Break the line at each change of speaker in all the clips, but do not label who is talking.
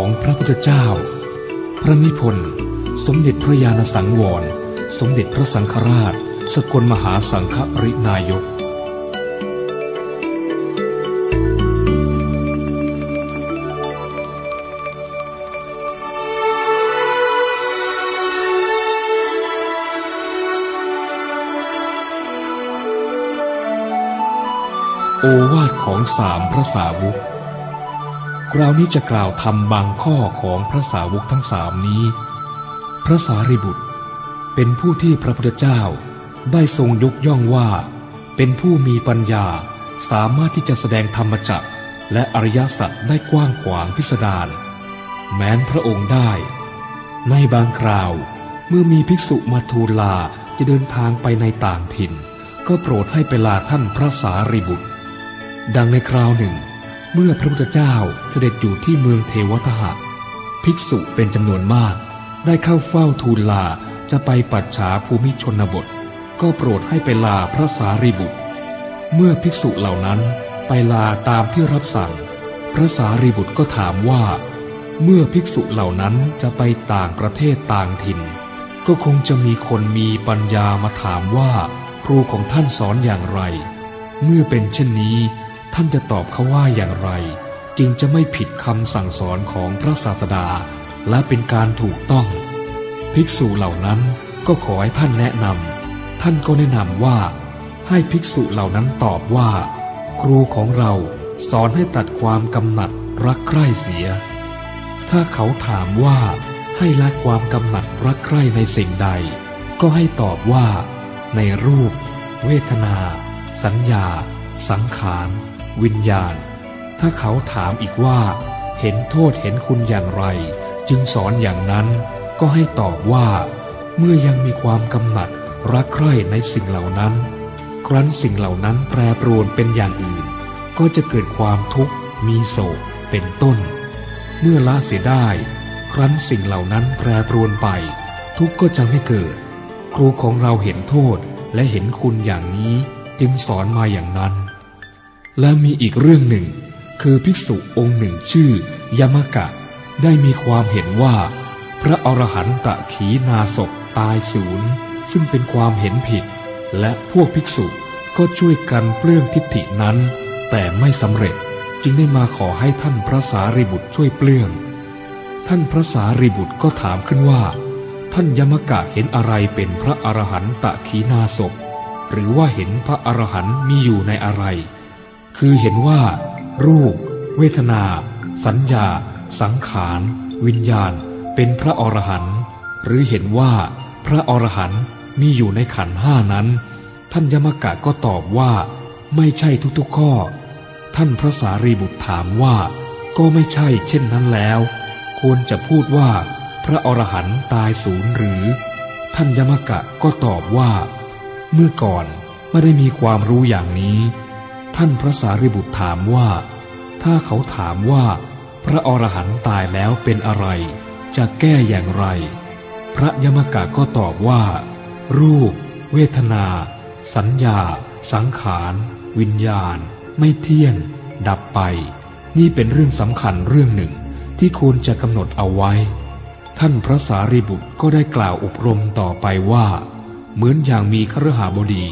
ของพระพุทธเจ้า พระนิพนธ์สมเด็จพระญาณสังวร สมเด็จพระสังฆราช สกลมหาสังฆปรินายกโอวาทของสามพระสาวก คราวนี้จะกล่าวทำบางข้อของพระสาวกทั้งสามนี้ พระสารีบุตร เป็นผู้ที่พระพุทธเจ้าได้ทรงยกย่องว่า เป็นผู้มีปัญญาสามารถที่จะแสดงธรรมจักรและอริยสัจได้กว้างขวางพิสดารแม้นพระองค์ได้ ในบางคราวเมื่อมีภิกษุมาทูลลาจะเดินทางไปในต่างถิ่น ก็โปรดให้ไปลาท่านพระสารีบุตร ดังในคราวหนึ่ง เมื่อพระพุทธเจ้าเสด็จอยู่ที่เมืองเทวทหะ ภิกษุเป็นจำนวนมาก ได้เข้าเฝ้าทูลลาจะไปปัจฉาภูมิชนบท ก็โปรดให้ไปลาพระสารีบุตร เมื่อภิกษุเหล่านั้นไปลาตามที่รับสั่ง พระสารีบุตรก็ถามว่า เมื่อภิกษุเหล่านั้นจะไปต่างประเทศต่างถิ่น ก็คงจะมีคนมีปัญญามาถามว่า ครูของท่านสอนอย่างไร เมื่อเป็นเช่นนี้ ท่านจะตอบเขาว่าอย่างไร จึงจะไม่ผิดคำสั่งสอนของพระศาสดา และเป็นการถูกต้อง ภิกษุเหล่านั้นก็ขอให้ท่านแนะนำท่านก็แนะนำว่า ให้ภิกษุเหล่านั้นตอบว่า ครูของเราสอนให้ตัดความกำหนัดรักใคร่เสีย ถ้าเขาถามว่าให้ละความกำหนัดรักใคร่ในสิ่งใด ก็ให้ตอบว่า ในรูป เวทนา สัญญา สังขาร วิญญาณ ถ้าเขาถามอีกว่า เห็นโทษเห็นคุณอย่างไร จึงสอนอย่างนั้นก็ให้ตอบว่า เมื่อยังมีความกำหนัดรักใคร่ในสิ่งเหล่านั้น ครั้นสิ่งเหล่านั้นแปรปรวนเป็นอย่างอื่น ก็จะเกิดความทุกข์ มีโศกเป็นต้น เมื่อละเสียได้ ครั้นสิ่งเหล่านั้นแปรปรวนไป ทุกข์ก็จะไม่เกิด ครูของเราเห็นโทษและเห็นคุณอย่างนี้จึงสอนมาอย่างนั้น และมีอีกเรื่องหนึ่ง คือภิกษุองค์หนึ่งชื่อยามกะ ได้มีความเห็นว่า พระอรหันตะขีนาศพตายศูนย์ ซึ่งเป็นความเห็นผิด และพวกภิกษุก็ช่วยกันเปลื้องทิฏฐินั้น แต่ไม่สำเร็จจึงได้มาขอให้ท่านพระสารีบุตรช่วยเปลื้อง ท่านพระสารีบุตรก็ถามขึ้นว่า ท่านยมกะเห็นอะไรเป็นพระอรหันตะขีนาศพหรือว่าเห็นพระอรหันต์มีอยู่ในอะไร คือเห็นว่า รูป เวทนา สัญญา สังขาร วิญญาณ เป็นพระอรหันต์หรือเห็นว่า พระอรหันต์มีอยู่ในขันห้านั้น ท่านยมกะก็ตอบว่า ไม่ใช่ทุกๆข้อ ท่านพระสารีบุตรถามว่า ก็ไม่ใช่เช่นนั้นแล้ว ควรจะพูดว่า พระอรหันต์ตายศูนย์หรือ ท่านยมกะก็ตอบว่า เมื่อก่อนไม่ได้มีความรู้อย่างนี้ ท่านพระสารีบุตรถามว่า ถ้าเขาถามว่า พระอรหันต์ตายแล้วเป็นอะไร จะแก้อย่างไร พระยมกะก็ตอบว่า รูป เวทนา สัญญา สังขาร วิญญาณ ไม่เที่ยง ดับไป นี่เป็นเรื่องสำคัญเรื่องหนึ่งที่ควรจะกำหนดเอาไว้ ท่านพระสารีบุตรก็ได้กล่าวอบรมต่อไปว่า เหมือนอย่างมีครหาบดี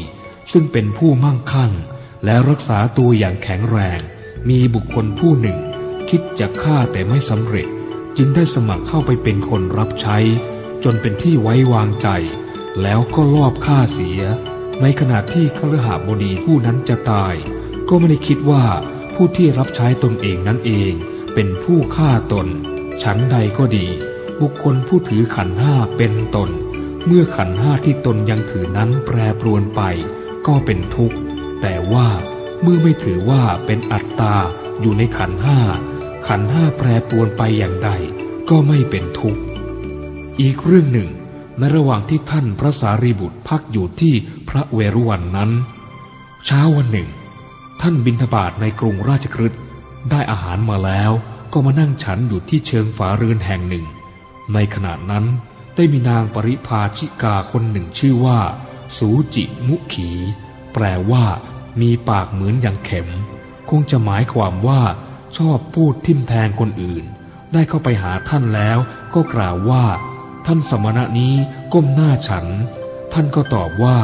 ซึ่งเป็นผู้มั่งคั่ง และรักษาตัวอย่างแข็งแรง มีบุคคลผู้หนึ่ง คิดจะฆ่าแต่ไม่สำเร็จ จึงได้สมัครเข้าไปเป็นคนรับใช้ จนเป็นที่ไว้วางใจ แล้วก็ลอบฆ่าเสีย ในขณะที่ครหาบดีผู้นั้นจะตาย ก็ไม่ได้คิดว่าผู้ที่รับใช้ตนเองนั่นเอง เป็นผู้ฆ่าตนฉันใดก็ดี บุคคลผู้ถือขันห้าเป็นตน เมื่อขันห้าที่ตนยังถือนั้นแปรปรวนไป ก็เป็นทุกข์ แต่ว่าเมื่อไม่ถือว่าเป็นอัตตาอยู่ในขันห้า ขันห้าแปรปวนไปอย่างใด ก็ไม่เป็นทุกข์ อีกเรื่องหนึ่ง ในระหว่างที่ท่านพระสารีบุตรพักอยู่ที่พระเวรุวันนั้น เช้าวันหนึ่ง ท่านบินทบาทในกรุงราชกฤห์ได้อาหารมาแล้วก็มานั่งฉันอยู่ที่เชิงฝาเรือนแห่งหนึ่ง ในขณะนั้นได้มีนางปริภาชิกาคนหนึ่งชื่อว่า สูจิมุขี แปลว่า มีปากเหมือนอย่างเข็ม คงจะหมายความว่า ชอบพูดทิมแทงคนอื่น ได้เข้าไปหาท่านแล้วก็กล่าวว่า ท่านสมณะนี้ก้มหน้าฉัน ท่านก็ตอบว่า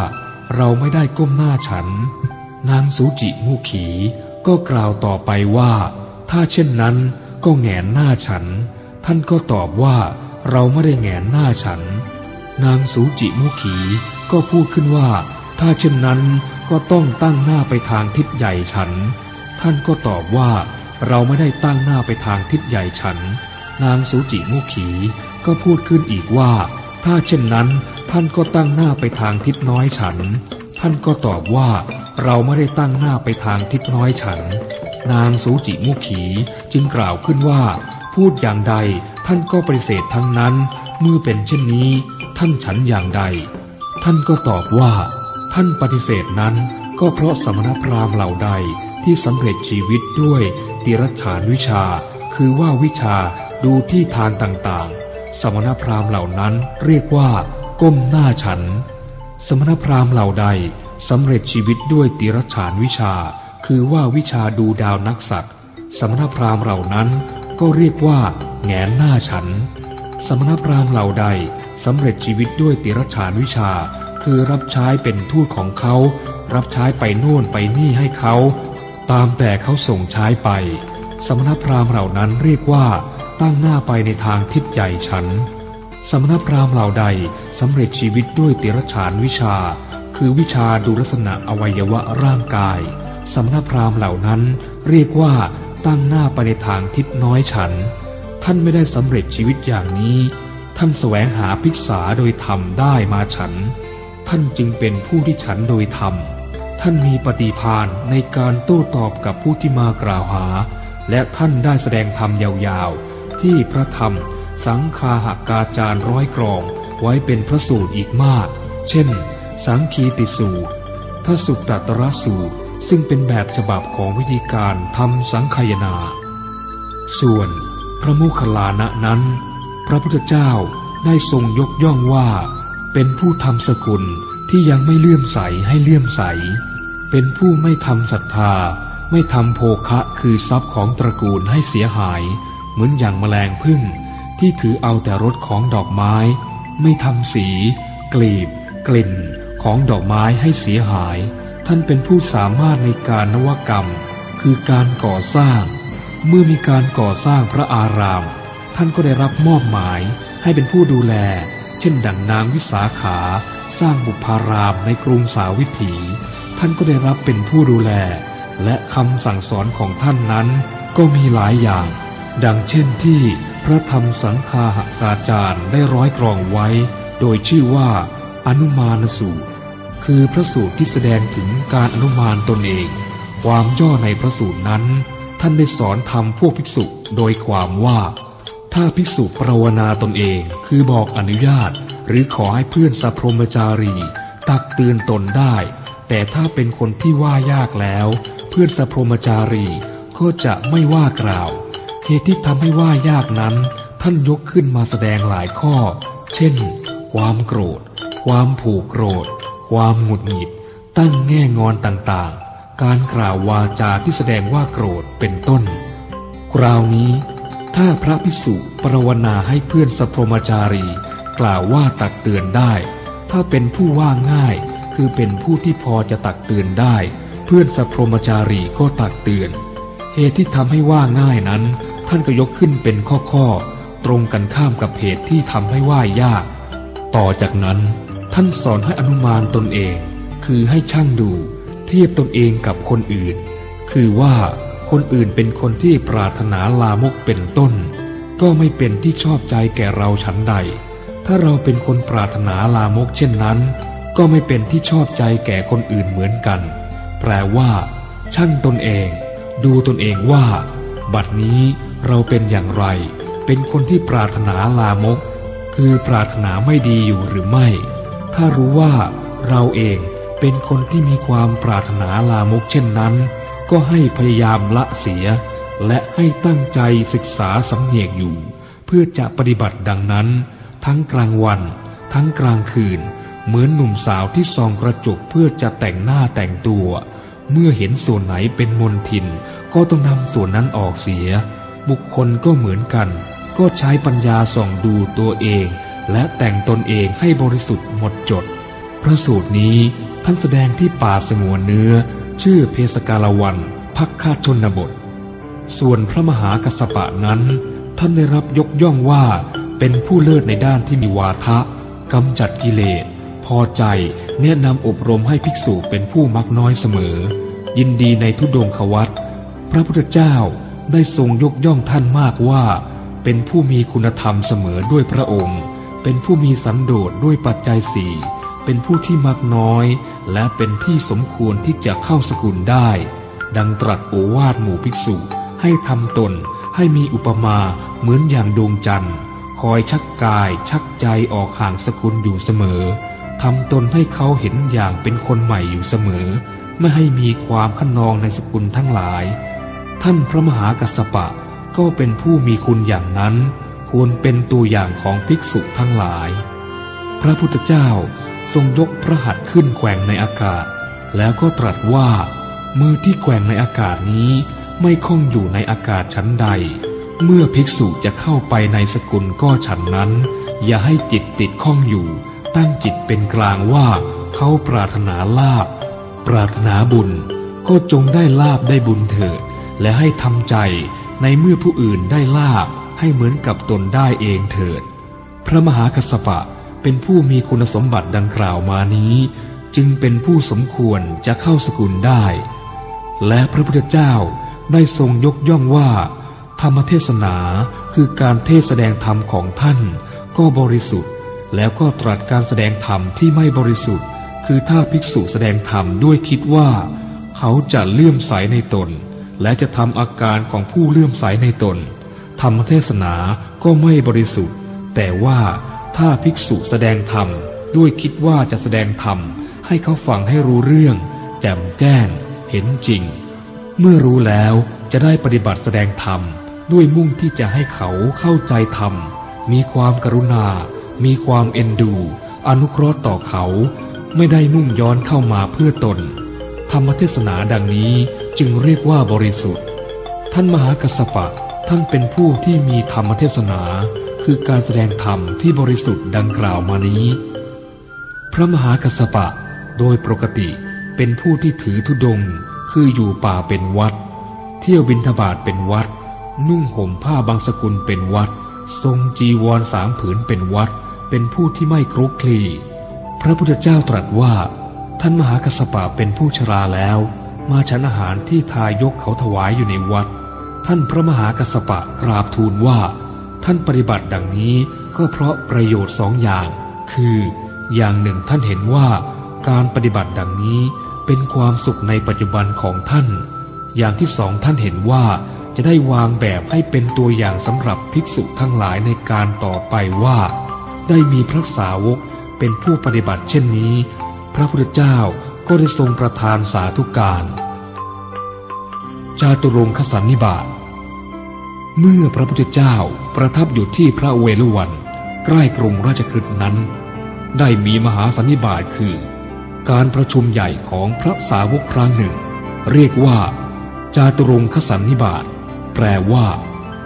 เราไม่ได้ก้มหน้าฉัน นางสูจิมุขี ก็กล่าวต่อไปว่า ถ้าเช่นนั้นก็แงนหน้าฉัน ท่านก็ตอบว่า เราไม่ได้แงนหน้าฉัน นางสูจิมุขีก็พูดขึ้นว่า ถ้าเช่นนั้นก็ต้องตั้งหน้าไปทางทิศใหญ่ฉัน ท่านก็ตอบว่าเราไม่ได้ตั้งหน้าไปทางทิศใหญ่ฉัน นางสูจิมุขีก็พูดขึ้นอีกว่า ถ้าเช่นนั้น ท่านก็ตั้งหน้าไปทางทิศน้อยฉัน ท่านก็ตอบว่า เราไม่ได้ตั้งหน้าไปทางทิศน้อยฉัน นางสูจิมุขีจึงกล่าวขึ้นว่า พูดอย่างใดท่านก็ปฏิเสธทั้งนั้น เมื่อเป็นเช่นนี้ ท่านฉันอย่างใด ท่านก็ตอบว่า ท่านปฏิเสธนั้นก็เพราะสมณพราหมณ์เหล่าใดที่สำเร็จชีวิตด้วยติรฉานวิชา คือว่าวิชาดูที่ทานต่างๆ สมณพราหมณ์เหล่านั้นเรียกว่า ก้มหน้าฉัน สมณพราหมณ์เหล่าใดสำเร็จชีวิตด้วยติรฉานวิชา คือว่าวิชาดูดาวนักสัตว์สมณพราหมณ์เหล่านั้นก็เรียกว่า แงนหน้าฉัน สมณพราหมณ์เหล่าใดสำเร็จชีวิตด้วยติรฉานวิชา คือรับใช้เป็นทูตของเขา รับใช้ไปโน่นไปนี่ให้เขา ตามแต่เขาส่งใช้ไป สมณพราหมณ์เหล่านั้นเรียกว่าตั้งหน้าไปในทางทิศใหญ่ฉัน สมณพราหมณ์เหล่าใดสำเร็จชีวิตด้วยติรฉานวิชา คือวิชาดูลักษณะอวัยวะร่างกาย สมณพราหมณ์เหล่านั้นเรียกว่าตั้งหน้าไปในทางทิศน้อยฉัน ท่านไม่ได้สำเร็จชีวิตอย่างนี้ ท่านแสวงหาภิกษาโดยธรรมได้มาฉัน ท่านจึงเป็นผู้ที่ฉันโดยธรรม ท่านมีปฏิภาณในการโต้ตอบกับผู้ที่มากล่าวหา และท่านได้แสดงธรรมยาวๆ ที่พระธรรม สังคาหากาจารร้อยกรอง ไว้เป็นพระสูตรอีกมาก เช่น สังคีติสูตรทสุตตตรสูตร ซึ่งเป็นแบบฉบับของวิธีการทำสังคายนา ส่วนพระมุคลานะนั้น พระพุทธเจ้าได้ทรงยกย่องว่า เป็นผู้ทำสกุลที่ยังไม่เลื่อมใสให้เลื่อมใส เป็นผู้ไม่ทำศรัทธา ไม่ทำโภคะคือทรัพย์ของตระกูลให้เสียหาย เหมือนอย่างแมลงพึ่งที่ถือเอาแต่รสของดอกไม้ ไม่ทำสี กลีบ กลิ่น ของดอกไม้ให้เสียหาย ท่านเป็นผู้สามารถในการนวกรรม คือการก่อสร้าง เมื่อมีการก่อสร้างพระอาราม ท่านก็ได้รับมอบหมายให้เป็นผู้ดูแล เช่นดังนางวิสาขาสร้างบุพารามในกรุงสาวิถี ท่านก็ได้รับเป็นผู้ดูแล และคำสั่งสอนของท่านนั้นก็มีหลายอย่าง ดังเช่นที่พระธรรมสังคาหกาจารย์ได้ร้อยกรองไว้ โดยชื่อว่า อนุมานสูตร คือพระสูตรที่แสดงถึงการอนุมานตนเอง ความย่อในพระสูตรนั้น ท่านได้สอนธรรมพวกภิกษุโดยความว่า ถ้าภิกษุปรวนาตนเองคือบอกอนุญาต หรือขอให้เพื่อนสัพพรมจารี ตักเตือนตนได้ แต่ถ้าเป็นคนที่ว่ายากแล้ว เพื่อนสัพพรมจารีก็จะไม่ว่ากล่าวเหตุที่ทำให้ว่ายากนั้น ท่านยกขึ้นมาแสดงหลายข้อ เช่น ความโกรธ ความผูกโกรธ ความหงุดหงิด ตั้งแง่งอนต่างๆ การกล่าววาจาที่แสดงว่าโกรธเป็นต้น คราวนี้ ถ้าพระภิกษุปรวนาให้เพื่อนสัพพรมจารี กล่าวว่าตักเตือนได้ ถ้าเป็นผู้ว่าง่าย คือเป็นผู้ที่พอจะตักเตือนได้ เพื่อนสัพพรมจารีก็ตักเตือน เหตุที่ทำให้ว่าง่ายนั้น ท่านก็ยกขึ้นเป็นข้อๆตรงกันข้ามกับเหตุที่ทำให้ว่ายาก ต่อจากนั้น ท่านสอนให้อนุมานตนเอง คือให้ช่างดู เทียบตนเองกับคนอื่น คือว่า คนอื่นเป็นคนที่ปรารถนาลามกเป็นต้น ก็ไม่เป็นที่ชอบใจแก่เราฉันใด ถ้าเราเป็นคนปรารถนาลามกเช่นนั้น ก็ไม่เป็นที่ชอบใจแก่คนอื่นเหมือนกัน แปลว่าช่างตนเอง ดูตนเองว่า บัดนี้เราเป็นอย่างไร เป็นคนที่ปรารถนาลามก คือปรารถนาไม่ดีอยู่หรือไม่ ถ้ารู้ว่าเราเองเป็นคนที่มีความปรารถนาลามกเช่นนั้น ก็ให้พยายามละเสีย และให้ตั้งใจศึกษาสำเนียกอยู่ เพื่อจะปฏิบัติดังนั้น ทั้งกลางวัน ทั้งกลางคืน เหมือนหนุ่มสาวที่ส่องกระจกเพื่อจะแต่งหน้าแต่งตัว เมื่อเห็นส่วนไหนเป็นมนทิน ก็ต้องนำส่วนนั้นออกเสีย บุคคลก็เหมือนกัน ก็ใช้ปัญญาส่องดูตัวเอง และแต่งตนเองให้บริสุทธิ์หมดจด พระสูตรนี้ท่านแสดงที่ป่าสงวนเนื้อ ชื่อเพสกาลวันพักคาชนบท ส่วนพระมหากัสปะนั้น ท่านได้รับยกย่องว่าเป็นผู้เลิศในด้านที่มีวาทะกำจัดกิเลส พอใจแนะนำอบรมให้ภิกษุเป็นผู้มักน้อยเสมอ ยินดีในทุดงควัตพระพุทธเจ้าได้ทรงยกย่องท่านมากว่า เป็นผู้มีคุณธรรมเสมอด้วยพระองค์ เป็นผู้มีสันโดษด้วยปัจจัยสี่เป็นผู้ที่มักน้อย และเป็นที่สมควรที่จะเข้าสกุลได้ ดังตรัสโอวาทหมู่ภิกษุ ให้ทำตนให้มีอุปมาเหมือนอย่างดวงจันทร์คอยชักกายชักใจออกห่างสกุลอยู่เสมอทำตนให้เขาเห็นอย่างเป็นคนใหม่อยู่เสมอ ไม่ให้มีความขนองในสกุลทั้งหลาย ท่านพระมหากัสปะก็เป็นผู้มีคุณอย่างนั้น ควรเป็นตัวอย่างของภิกษุทั้งหลาย พระพุทธเจ้า ทรงยกพระหัตถ์ขึ้นแกว่งในอากาศ แล้วก็ตรัสว่า มือที่แกว่งในอากาศนี้ไม่คล้องอยู่ในอากาศชั้นใด เมื่อภิกษุจะเข้าไปในสกุลก็ฉันนั้น อย่าให้จิตติดข้องอยู่ ตั้งจิตเป็นกลางว่าเขาปรารถนาลาบ ปรารถนาบุญ ก็จงได้ลาบได้บุญเถิด และให้ทำใจในเมื่อผู้อื่นได้ลาบให้เหมือนกับตนได้เองเถิด พระมหากัสสปะ เป็นผู้มีคุณสมบัติดังกล่าวมานี้ จึงเป็นผู้สมควรจะเข้าสกุลได้ และพระพุทธเจ้าได้ทรงยกย่องว่า ธรรมเทศนาคือการเทศแสดงธรรมของท่าน ก็บริสุทธิ์ แล้วก็ตรัสการแสดงธรรมที่ไม่บริสุทธิ์ คือถ้าภิกษุแสดงธรรมด้วยคิดว่า เขาจะเลื่อมใสในตน และจะทำอาการของผู้เลื่อมใสในตน ธรรมเทศนาก็ไม่บริสุทธิ์ แต่ว่า ถ้าภิกษุแสดงธรรมด้วยคิดว่าจะแสดงธรรมให้เขาฟังให้รู้เรื่อง แจ่มแจ้ง เห็นจริง เมื่อรู้แล้วจะได้ปฏิบัติแสดงธรรม ด้วยมุ่งที่จะให้เขาเข้าใจธรรม มีความกรุณา มีความเอ็นดู อนุเคราะห์ต่อเขา ไม่ได้มุ่งย้อนเข้ามาเพื่อตน ธรรมเทศนาดังนี้จึงเรียกว่าบริสุทธิ์ ท่านมหากัสปะท่านเป็นผู้ที่มีธรรมเทศนา คือการแสดงธรรมที่บริสุทธิ์ดังกล่าวมานี้ พระมหากัสปะโดยปกติเป็นผู้ที่ถือธุดงคืออยู่ป่าเป็นวัด เที่ยวบินทบาทเป็นวัด นุ่งห่มผ้าบางสกุลเป็นวัด ทรงจีวรสามผืนเป็นวัด เป็นผู้ที่ไม่ครุกคลีพระพุทธเจ้าตรัสว่าท่านมหากัสปะเป็นผู้ชราแล้ว มาฉันอาหารที่ทายกเขาถวายอยู่ในวัด ท่านพระมหากัสปะกราบทูลว่า ท่านปฏิบัติดังนี้ก็เพราะประโยชน์สองอย่าง คืออย่างหนึ่งท่านเห็นว่า การปฏิบัติดังนี้เป็นความสุขในปัจจุบันของท่าน อย่างที่สองท่านเห็นว่าจะได้วางแบบให้เป็นตัวอย่างสำหรับภิกษุทั้งหลายในการต่อไปว่า ได้มีพระสาวกเป็นผู้ปฏิบัติเช่นนี้ พระพุทธเจ้าก็ได้ทรงประทานสาธุการ จาตุรงคสันนิบาต เมื่อพระพุทธเจ้าประทับอยู่ที่พระเวฬุวัน ใกล้กรุงราชคฤห์นั้น ได้มีมหาสันนิบาตคือ การประชุมใหญ่ของพระสาวกครั้งหนึ่ง เรียกว่า จาตุรงคสันนิบาตแปลว่า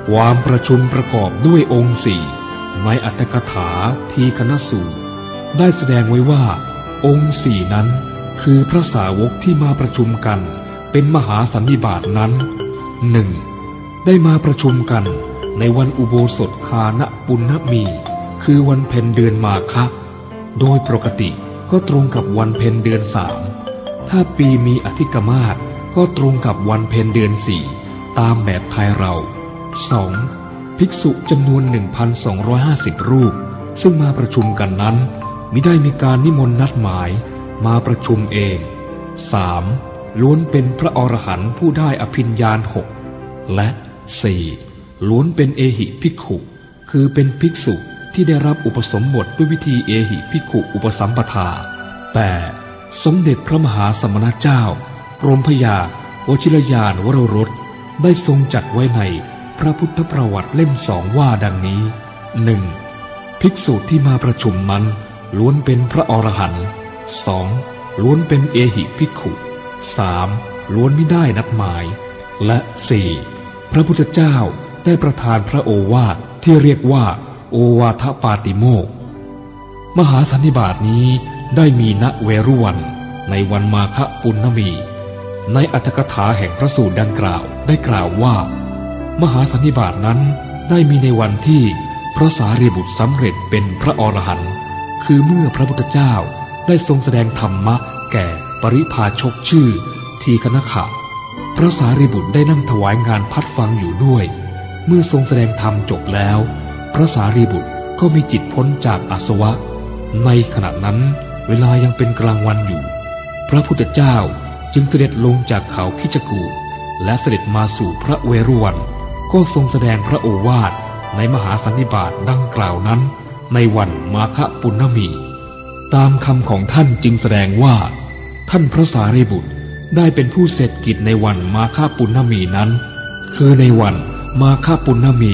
ความประชุมประกอบด้วยองค์สี่ในอัตถกถาทีคณสูได้แสดงไว้ว่า องค์สี่นั้น คือพระสาวกที่มาประชุมกัน เป็นมหาสันนิบาตนั้นหนึ่ง ได้มาประชุมกันในวันอุโบสถคานะปุณณมี คือวันเพ็ญเดือนมาคะ โดยปกติก็ตรงกับวันเพ็ญเดือนสามถ้าปีมีอธิกมาศก็ตรงกับวันเพ็ญเดือนสี่ตามแบบไทยเราสองภิกษุจำนวน 1,250 รูป ซึ่งมาประชุมกันนั้นมิได้มีการนิมนต์นัดหมายมาประชุมเอง 3. ล้วนเป็นพระอรหันต์ผู้ได้อภิญญาณหกและ สี่ล้วนเป็นเอหิภิกขุ คือเป็นภิกษุที่ได้รับอุปสมบทด้วยวิธีเอหิภิกขุอุปสัมปทาแต่สมเด็จพระมหาสมณเจ้ากรมพยาวชิรยานวโรรสได้ทรงจัดไว้ในพระพุทธประวัติเล่มสองว่าดังนี้หนึ่งภิกษุที่มาประชุมนั้น ล้วนเป็นพระอรหันต์สองล้วนเป็นเอหิภิกขุสามล้วนไม่ได้นัดหมาย และสี่ ระพุทธเจ้าได้ประทานพระโอวาทที่เรียกว่า โอวาทปาติโมก มหาสันนิบาตนี้ได้มีณเวรุวัน ในวันมาฆปุณณมี ในอัตถกถาแห่งพระสูตรดังกล่าวได้กล่าวว่า มหาสันนิบาตนั้นได้มีในวันที่พระสารีบุตรสำเร็จเป็นพระอรหันต์คือเมื่อพระพุทธเจ้าได้ทรงแสดงธรรมะแก่ปริพาชกชื่อทีคณขะ พระสารีบุตรได้นั่งถวายงานพัดฟังอยู่ด้วย เมื่อทรงแสดงธรรมจบแล้ว พระสารีบุตรก็มีจิตพ้นจากอาสวะ ในขณะนั้นเวลายังเป็นกลางวันอยู่ พระพุทธเจ้าจึงเสด็จลงจากเขาคิจกูและเสด็จมาสู่พระเวรุวัน ก็ทรงแสดงพระโอวาทในมหาสันนิบาตดังกล่าวนั้น ในวันมาฆปุณณมี ตามคำของท่านจึงแสดงว่า ท่านพระสารีบุตร ได้เป็นผู้เสร็จกิจในวันมาฆาปุณณมีนั้น คือในวันมาฆาปุณณมี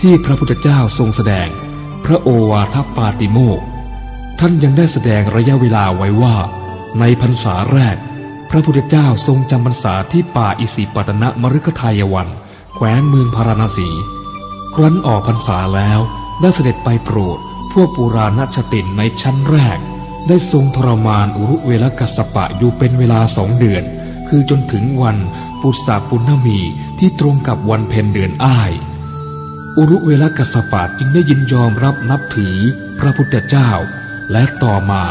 ที่พระพุทธเจ้าทรงแสดง พระโอวาทปาติโมกท่านยังได้แสดงระยะเวลาไว้ว่า ในพรรษาแรก พระพุทธเจ้าทรงจำพรรษาที่ป่าอิสิปตนะมฤคทายวัน แขวงเมืองพาราณสี ครั้นออกพรรษาแล้วได้เสด็จไปโปรด พวกปุราณชตินในชั้นแรก ได้ทรงทรมานอุรุเวลกัสปะอยู่เป็นเวลาสองเดือน คือจนถึงวันปุษาปุณณมีที่ตรงกับวันเพ็ญเดือนอ้าย อุรุเวลกัสปะจึงได้ยินยอมรับนับถือพระพุทธเจ้า และต่อมา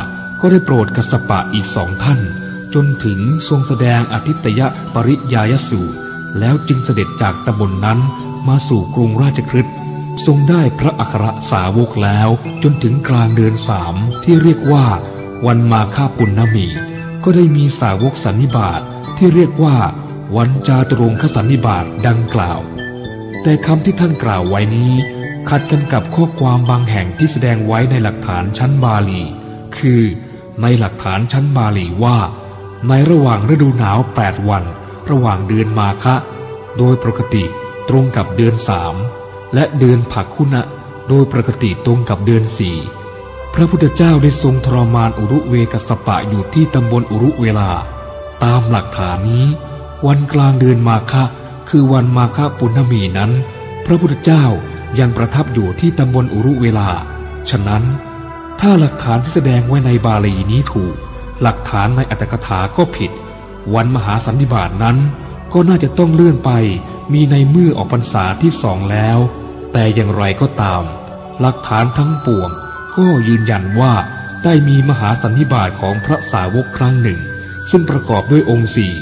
ก็ได้โปรดกัสปะอีกสองท่าน จนถึงทรงแสดงอธิตยปริยายสูตรแล้วจึงเสด็จจากตำบลนนั้นมาสู่กรุงราชคฤห์ ทรงได้พระอัครสาวกแล้วจนถึงกลางเดือนสามที่เรียกว่า วันมาฆาปุณณมี ก็ได้มีสาวกสันนิบาตที่เรียกว่า วันจาตรงคสันนิบาตดังกล่าว แต่คำที่ท่านกล่าวไว้นี้ ขัดกันกับข้อความบางแห่งที่แสดงไว้ในหลักฐานชั้นบาลี คือในหลักฐานชั้นบาลีว่า ในระหว่างฤดูหนาวแปดวัน ระหว่างเดือนมาคะโดยปกติตรงกับเดือนสาม และเดือนผักคุณะโดยปกติตรงกับเดือนสี่พระพุทธเจ้าได้ทรงทรมานอุรุเวกัสปะอยู่ที่ตำบลอุรุเวลา ตามหลักฐานนี้ วันกลางเดือนมาคะคือวันมาฆปุณณมีนั้น พระพุทธเจ้ายังประทับอยู่ที่ตำบลอุรุเวลา ฉะนั้น ถ้าหลักฐานที่แสดงไว้ในบาลีนี้ถูก หลักฐานในอัตถกถาก็ผิด วันมหาสันนิบาตนั้น ก็น่าจะต้องเลื่อนไปมีในเมื่อออกพรรษาที่สองแล้ว แต่อย่างไรก็ตาม หลักฐานทั้งปวง ก็ยืนยันว่าได้มีมหาสันนิบาตของพระสาวกครั้งหนึ่ง ซึ่งประกอบด้วยองค์สี่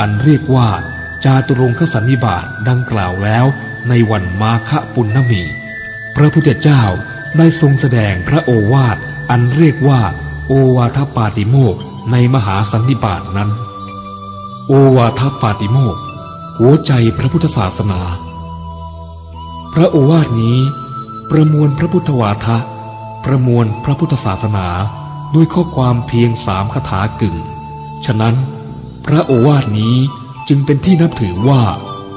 อันเรียกว่า จาตุรงคสันนิบาตดังกล่าวแล้วในวันมาฆปุณณมี พระพุทธเจ้าได้ทรงแสดงพระโอวาทอันเรียกว่า โอวาทปาติโมกในมหาสันนิบาตนั้น โอวาทปาติโมกหัวใจพระพุทธศาสนา พระโอวาทนี้ ประมวลพระพุทธวาทะ ประมวลพระพุทธศาสนาด้วยข้อความเพียงสามคาถากึ่ง ฉะนั้นพระโอวาทนี้จึงเป็นที่นับถือว่า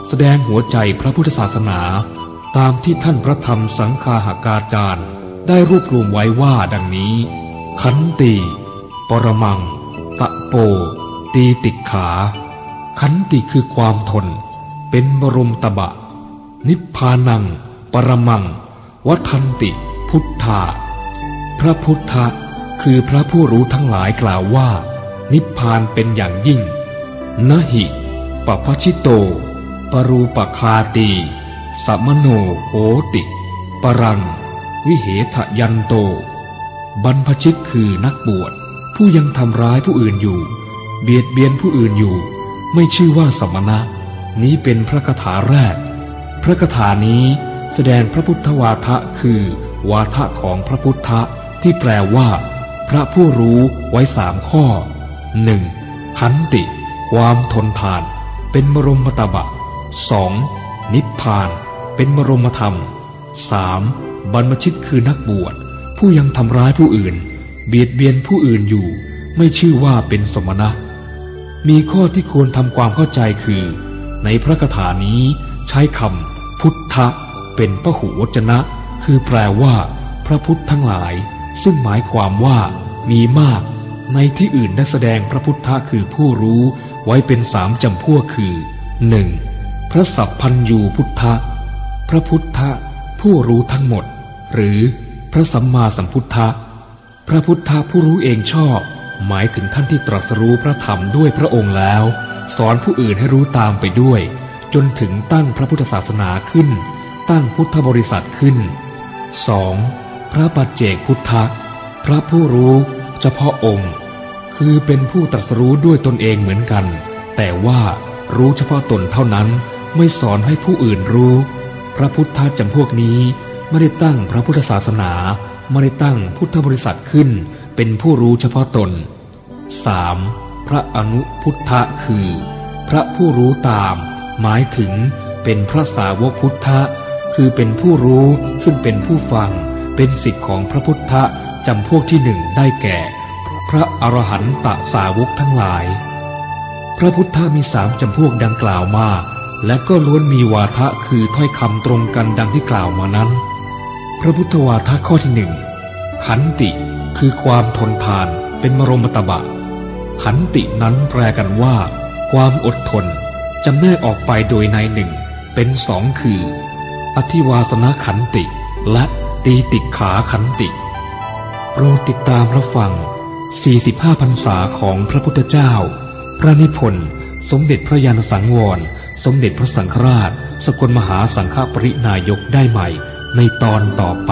แสดงหัวใจพระพุทธศาสนา ตามที่ท่านพระธรรมสังฆาหากาจารย์ ได้รวบรวมไว้ว่าดังนี้ ขันติ ปรมัง ตะโป ตีติขา ขันติคือความทน เป็นบรมตบะ นิพพานัง ปรมัง วัฏันติ พุทธา พระพุทธะคือพระผู้รู้ทั้งหลายกล่าวว่า นิพพานเป็นอย่างยิ่งนหิปปชิโต ปรูปคาตีสัมโนโหติ ปรัง วิเหทะยันโต บรรพชิตคือนักบวช ผู้ยังทำร้ายผู้อื่นอยู่ เบียดเบียนผู้อื่นอยู่ ไม่ชื่อว่าสมณะ นี้เป็นพระคาถาแรก พระคาถานี้แสดงพระพุทธวาทะคือ วาทะของพระพุทธะที่แปลว่า พระผู้รู้ไว้สามข้อหนึ่งขันติ ความทนทาน เป็นบรมตบะสองนิพพาน เป็นบรมธรรมสามบรรพชิตคือนักบวช ผู้ยังทำร้ายผู้อื่น เบียดเบียนผู้อื่นอยู่ ไม่ชื่อว่าเป็นสมณะ มีข้อที่ควรทำความเข้าใจคือ ในพระคาถานี้ใช้คำพุทธะเป็นพหูวจนะ คือแปลว่า พระพุทธทั้งหลาย ซึ่งหมายความว่ามีมาก ในที่อื่นได้แสดงพระพุทธะคือผู้รู้ไว้เป็นสามจำพวกคือหนึ่งพระสัพพัญยูพุทธะ พระพุทธผู้รู้ทั้งหมด หรือพระสัมมาสัมพุทธะ พระพุทธผู้รู้เองชอบ หมายถึงท่านที่ตรัสรู้พระธรรมด้วยพระองค์แล้ว สอนผู้อื่นให้รู้ตามไปด้วย จนถึงตั้งพระพุทธศาสนาขึ้น ตั้งพุทธบริษัทขึ้น 2. พระปัจเจกพุทธะพระผู้รู้เฉพาะองค์ คือเป็นผู้ตรัสรู้ด้วยตนเองเหมือนกัน แต่ว่ารู้เฉพาะตนเท่านั้นไม่สอนให้ผู้อื่นรู้ พระพุทธจำพวกนี้ไม่ได้ตั้งพระพุทธศาสนาไม่ได้ตั้งพุทธบริษัทขึ้น เป็นผู้รู้เฉพาะตน 3. พระอนุพุทธะคือ พระผู้รู้ตาม หมายถึงเป็นพระสาวกพุทธะ คือเป็นผู้รู้ซึ่งเป็นผู้ฟัง เป็นสิทธิ์ของพระพุทธะจำพวกที่หนึ่งได้แก่ พระอรหันตสาวกทั้งหลาย พระพุทธมีสามจำพวกดังกล่าวมาและก็ล้วนมีวาทะคือถ้อยคำตรงกันดังที่กล่าวมานั้น พระพุทธวาทะข้อที่หนึ่งขันติ คือความทนทานเป็นมรมตบะ ขันตินั้นแปลกันว่า ความอดทนจำแนกออกไปโดยในหนึ่ง เป็นสองคือ อธิวาสนาขันติ และตีติขาขันติโปรดติดตามรับฟัง 45พรรษาของพระพุทธเจ้า พระนิพนธ์สมเด็จพระยาณสังวร สมเด็จพระสังฆราช สกลมหาสังฆปรินายกได้ใหม่ ในตอนต่อไป